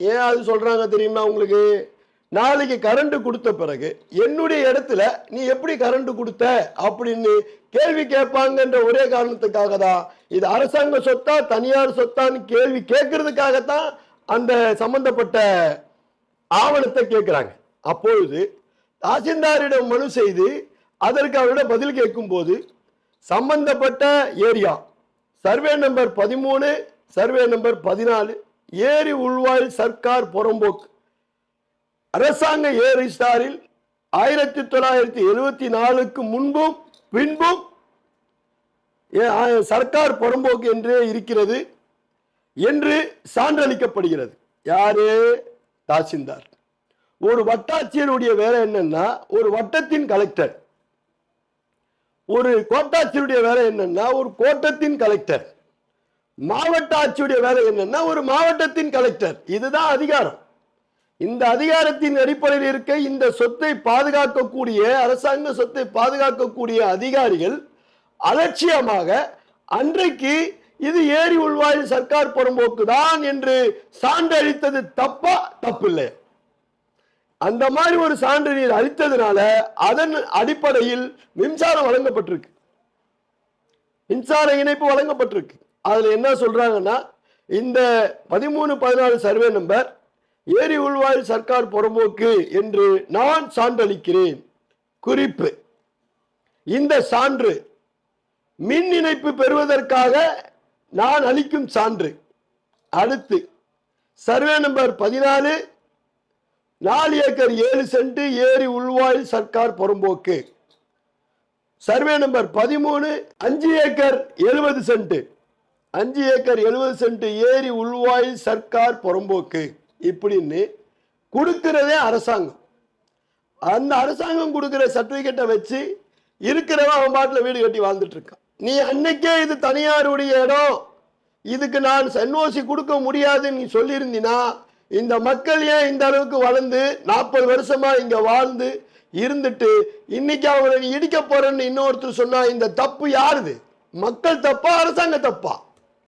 ஏன் அது சொல்கிறாங்க தெரியுமா உங்களுக்கு? நாளைக்கு கரண்ட் கொடுத்த பிறகு என்னுடைய இடத்துல நீ எப்படி கரண்ட் கொடுத்த அப்படின்னு கேள்வி கேட்பாங்கன்ற ஒரே காரணத்துக்காக தான் இது அரசாங்க சொத்தா தனியார் சொத்தான்னு கேள்வி கேட்கறதுக்காகத்தான் அந்த சம்பந்தப்பட்ட ஆவணத்தை கேட்குறாங்க. அப்பொழுது தாசில்தாரிடம் மனு செய்து அதற்கு அவரிடம் பதில் கேட்கும்போது சம்பந்தப்பட்ட ஏரியா சர்வே நம்பர் பதிமூணு சர்வே நம்பர் பதினாலு ஏரி உள்வாயில் சர்க்கார் புறம்போக்கு. அரசாங்க ஏ ஸ்டாரில் ஆயிரத்தி தொள்ளாயிரத்தி எழுபத்தி நாலுக்கு முன்பும் பின்பும் சர்க்கார் புறம்போக்கு என்றே இருக்கிறது என்று சான்றளிக்கப்படுகிறது. யாரு? தாசில்தார். ஒரு வட்டாட்சியருடைய வேலை என்னன்னா ஒரு வட்டத்தின் கலெக்டர். ஒரு கோட்டாட்சியருடைய வேலை என்னன்னா ஒரு கோட்டத்தின் கலெக்டர். மாவட்ட ஆட்சியுடைய வேலை என்னன்னா ஒரு மாவட்டத்தின் கலெக்டர் இதுதான் அதிகாரம். இந்த அதிகாரத்தின் அடிப்படையில் இருக்க இந்த சொத்தை பாதுகாக்கக்கூடிய அரசாங்க சொத்தை பாதுகாக்கக்கூடிய அதிகாரிகள் அலட்சியமாக அன்றைக்கு இது ஏரி உள்வாயில் சர்க்கார் புறம்போக்கு தான் என்று சான்றளித்தது தப்பா? தப்பில்லை. அந்த மாதிரி ஒரு சான்று நீர் அளித்ததுனால அதன் அடிப்படையில் மின்சாரம் வழங்கப்பட்டிருக்கு. மின்சார இணைப்பு வழங்கப்பட்டிருக்கு. அதில் என்ன சொல்கிறாங்கன்னா இந்த பதிமூணு பதினாலு சர்வே நம்பர் ஏரி உள்வாயில் சர்க்கார் புறம்போக்கு என்று நான் சான்றளிக்கிறேன். குறிப்பு. இந்த சான்று மின் இணைப்பு பெறுவதற்காக நான் அளிக்கும் சான்று. அடுத்து சர்வே நம்பர் பதினாலு நாலு ஏக்கர் ஏழு சென்ட் ஏரி உள்வாயில் சர்க்கார் புறம்போக்கு. சர்வே நம்பர் பதிமூணு அஞ்சு ஏக்கர் எழுபது சென்ட். அஞ்சு ஏக்கர் எழுபது சென்ட் ஏரி உள்வாயில் சர்க்கார் புறம்போக்கு இப்படின்னு கொடுக்கிறதே அரசாங்கம். அந்த அரசாங்கம் கொடுக்குற சர்டிஃபிகேட்டை வச்சு இருக்கிறவன் அவன் பாட்டில் வீடு கட்டி வாழ்ந்துட்டு இருக்கான் நீ அன்னைக்கே இது தனியாருடைய இடம். இதுக்கு நான் என்ஓசி கொடுக்க முடியாதுன்னு நீ சொல்லியிருந்தினா இந்த மக்கள் ஏன் இந்த அளவுக்கு வளர்ந்து நாற்பது வருஷமா இங்க வாழ்ந்து இருந்துட்டு இன்னைக்கு அவங்களை நீ இடிக்க போறேன்னு இன்னொருத்தர் சொன்னா இந்த தப்பு யாருது? மக்கள் தப்பா அரசாங்க தப்பா?